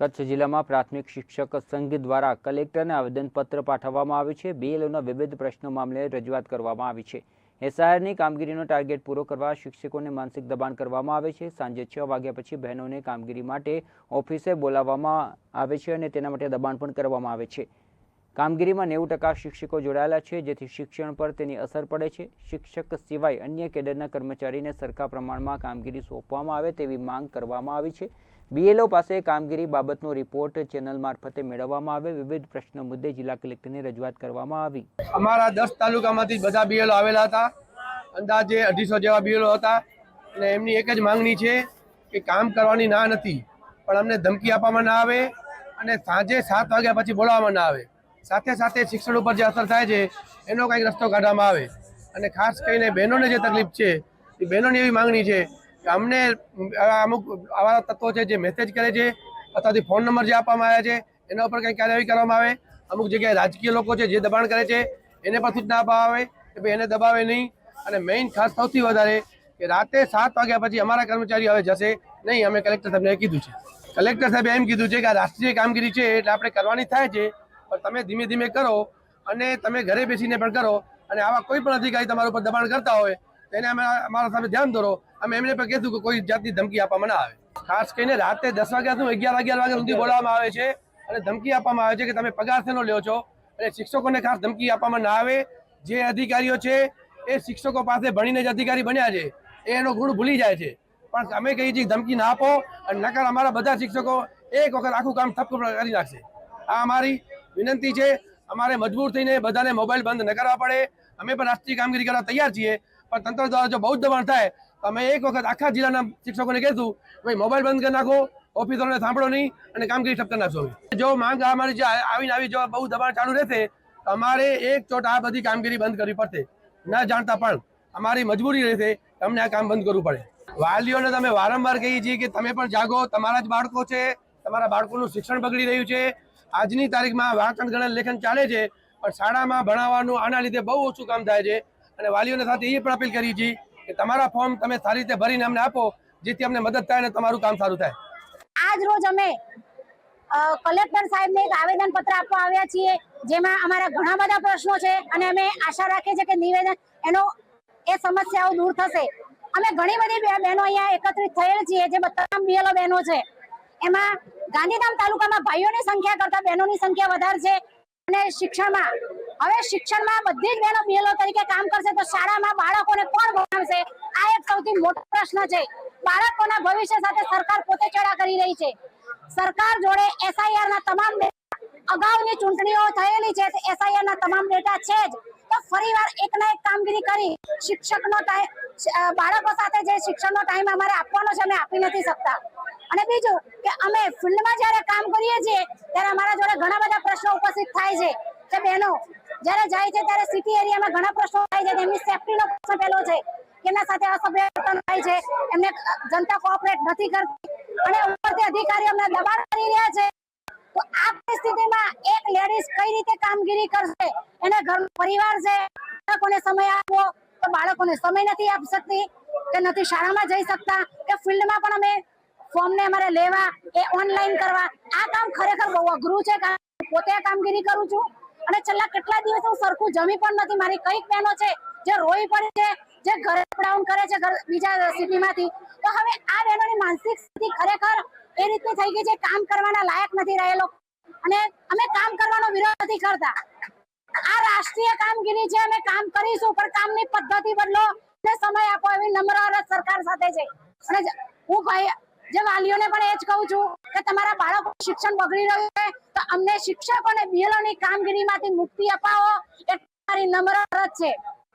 કચ્છ જિલ્લામાં પ્રાથમિક શિક્ષક સંઘ દ્વારા કલેક્ટરને આવેદનપત્ર પાઠવવામાં આવ્યું છે. બીએલઓના વિવિધ પ્રશ્નો મામલે રજૂઆત કરવામાં આવી છે. એસઆઈઆરની કામગીરીનો ટાર્ગેટ પૂરો કરવા શિક્ષકોને માનસિક દબાણ કરવામાં આવે છે. સાંજે છ વાગ્યા પછી બહેનોને કામગીરી માટે ઓફિસે બોલાવવામાં આવે છે અને તેના માટે દબાણ પણ કરવામાં આવે છે. કામગીરીમાં નેવું ટકા શિક્ષકો જોડાયેલા છે, જેથી શિક્ષણ પર તેની અસર પડે છે. શિક્ષક સિવાય અન્ય કેડરના કર્મચારીને સરખા પ્રમાણમાં કામગીરી સોંપવામાં આવે તેવી માંગ કરવામાં આવી છે. બીએલઓ પાસે કામગીરી બાબતનો રિપોર્ટ ચેનલ મારફતે મેળવવામાં આવે વિવિધ પ્રશ્નો મુદ્દે જિલ્લા કલેક્ટરને રજૂઆત કરવામાં આવી. અમારા દસ તાલુકામાંથી બધા બીએલઓ આવેલા હતા. અંદાજે અઢીસો જેવા બીએલઓ હતા. અને એમની એક જ માંગણી છે કે કામ કરવાની ના નથી, પણ અમને ધમકી આપવામાં ના આવે અને સાંજે સાત વાગ્યા પછી બોલાવવામાં ના આવે. સાથે સાથે શિક્ષણ ઉપર જે અસર થાય છે, એનો કંઈક રસ્તો કાઢવામાં આવે. અને ખાસ કરીને બહેનોને જે તકલીફ છે, એ બહેનોની એવી માંગણી છે અમને અમુક આવા તત્વો છે જે મેસેજ કરે છે, અથવા ફોન નંબર જે આપવામાં આવ્યા છે, એના ઉપર કંઈ કાર્યવાહી કરવામાં આવે. અમુક જગ્યાએ રાજકીય લોકો છે જે દબાણ કરે છે, એને પણ સૂચના આપવામાં આવે કે ભાઈ એને દબાવે નહીં. અને મેઇન ખાસ સૌથી વધારે કે રાતે સાત વાગ્યા પછી અમારા કર્મચારી હવે જશે નહીં. અમે કલેક્ટર સાહેબને કીધું છે. કલેક્ટર સાહેબે એમ કીધું છે કે આ રાષ્ટ્રીય કામગીરી છે, એટલે આપણે કરવાની થાય છે, પણ તમે ધીમે ધીમે કરો અને તમે ઘરે બેસીને પણ કરો અને આવા કોઈ પણ અધિકારી તમારા ઉપર દબાણ કરતા હોય તેને અમે અમારા સામે ધ્યાન ધરો. અમે એમને પણ કીધું કે કોઈ જાતની ધમકી આપવામાં ના આવે. ખાસ કરીને રાતે દસ વાગ્યા સુધી અગિયાર અગિયાર વાગ્યા સુધી બોલાવવામાં આવે છે અને ધમકી આપવામાં આવે છે કે તમે પગાર શેનો લ્યો છો? અને શિક્ષકોને ખાસ ધમકી આપવામાં ના આવે. જે અધિકારીઓ છે એ શિક્ષકો પાસે ભણીને જ અધિકારી બન્યા છે. એ એનો ગુણ ભૂલી જાય છે. પણ અમે કહીએ છીએ ધમકી ના આપો અને નકર અમારા બધા શિક્ષકો એક વખત આખું કામ ઠપ કરી નાખશે. આ અમારી વિનંતી છે. અમારે મજબૂર થઈને બધાને મોબાઈલ બંધ ન કરવા પડે. અમે પણ રાષ્ટ્રીય કામગીરી કરવા તૈયાર છીએ. પણ તંત્ર દ્વારા જો બહુ જ દબાણ થાય, તો અમે એક વખત આખા જિલ્લાના શિક્ષકોને કહેશું, ભાઈ, મોબાઈલ બંધ કરી નાખો, ઓફિસરોને સાંભળો નહીં અને કામગીરી ઠપ કરી નાખશો. જો માંગ અમારી જે આવીને આવી જો બહુ દબાણ ચાલુ રહેશે અમારે એક ચોટ આ બધી કામગીરી બંધ કરવી પડશે. ના જાણતા પણ અમારી મજબૂરી રહેશે તમને આ કામ બંધ કરવું પડે. વાલીઓને તમે વારંવાર કહીએ છીએ કે તમે પણ જાગો, તમારા જ બાળકો છે, તમારા બાળકોનું શિક્ષણ બગડી રહ્યું છે. આજની તારીખમાં વાંચન, ગણન, લેખન ચાલે છે, પણ શાળામાં ભણાવવાનું આના લીધે બહુ ઓછું કામ થાય છે. અને વાલીઓને સાથે એ પણ અપીલ કરી છીએ કે તમારા ફોર્મ તમે સારી રીતે ભરીને અમને આપો, જેથી અમને મદદ થાય અને તમારું કામ સારું થાય. આજ રોજ અમે કલેક્ટર સાહેબને એક આવેદન પત્ર આપવા આવ્યા છીએ, જેમાં અમારા ઘણા બધા પ્રશ્નો છે અને અમે આશા રાખીએ છીએ કે નિવેદન એનો, એ સમસ્યાઓ દૂર થશે. અમે ઘણી બધી બહેનો અહીંયા એકત્રિત થયેલ છીએ, જે તમામ બીએલઓ બહેનો છે. એમાં ગાંધીધામ તાલુકામાં ભાઈઓની સંખ્યા કરતા બહેનોની સંખ્યા વધારે છે અને શિક્ષણમાં હવે શિક્ષણમાં બધી જ બહેનો બીએલઓ તરીકે કામ કરશે તો શાળામાં બાળકોને કોણ ભણાવશે? આ એક સૌથી મોટો પ્રશ્ન છે. બાળકોના ભવિષ્ય સાથે સરકાર પોતે ચડા કરી રહી છે. સરકાર જોડે એસઆઈઆર ના તમામ અગાઉની ચૂંટણીઓ થયેલી છે એસઆઈઆર ના તમામ ડેટા છે જ. તો ફરીવાર એક ના એક કામગીરી કરી શિક્ષકનો ટાઈમ બાળકો સાથે જે શિક્ષણનો ટાઈમ અમારે આપવાનો છે, અમે આપી નથી શકતા. અને બીજું કે અમે ફિલ્ડમાં જ્યારે કામ કરીએ છીએ, ત્યારે અમારા જોડે ઘણા બધા પ્રશ્નો ઉપસ્થિત થાય છે. કે બહેનો જ્યારે જાય છે ત્યારે સિટી એરિયામાં ઘણા પ્રશ્નો થાય છે. તેમની સેફટીનો પ્રશ્ન પહેલો છે કેમના સાથે અસભ્ય વર્તન થાય છે? એમને જનતા કોઓપરેટ નથી કરતી. અને ઉપરથી અધિકારીઓ અમને દબાણ કરી રહ્યા છે. તો આ પરિસ્થિતિમાં એક લેડીઝ કઈ રીતે કામગીરી કરશે? એને ઘરનો પરિવાર છે. બાળકોને સમય આપવો. તો બાળકોને સમય નથી આપી શકતી કે નથી શાળામાં જઈ શકતા. કે ફિલ્ડમાં પણ અમે ફોર્મને અમારે લેવા, એ ઓનલાઈન કરવા. આ કામ ખરેખર બહુ અઘરું છે. કારણ પોતે કામગીરી કરું છું. અને છેલ્લા કેટલા દિવસ હું સરખું જમી પણ નથી. મારી કંઈક બહેનો છે, જે રોઈ પડી છે, જે ઘરે ડાઉન કરે છે બીજા સિટીમાંથી. તો હવે આ બહેનોની માનસિક સ્થિતિ ખરેખર એ રીતે થઈ ગઈ છે, કામ કરવાના લાયક નથી રહેલો. અને અમે કામ કરવાનો વિરોધ નથી કરતા. આ રાષ્ટ્રીય કામગીરી છે, અમે કામ કરીશું, પણ કામની પદ્ધતિ બદલો ને સમય આપો એવી નમ્ર અરજ સરકાર સાથે છે. અને હું ભાઈ જે વાલીઓને પણ એ જ કહું છું કે તમારા બાળકો શિક્ષણ બગડી રહ્યું છે, તો અમને શિક્ષકોને બીએલઓની કામગીરીમાંથી મુક્તિ અપાવો, એ મારી નમ્ર છે.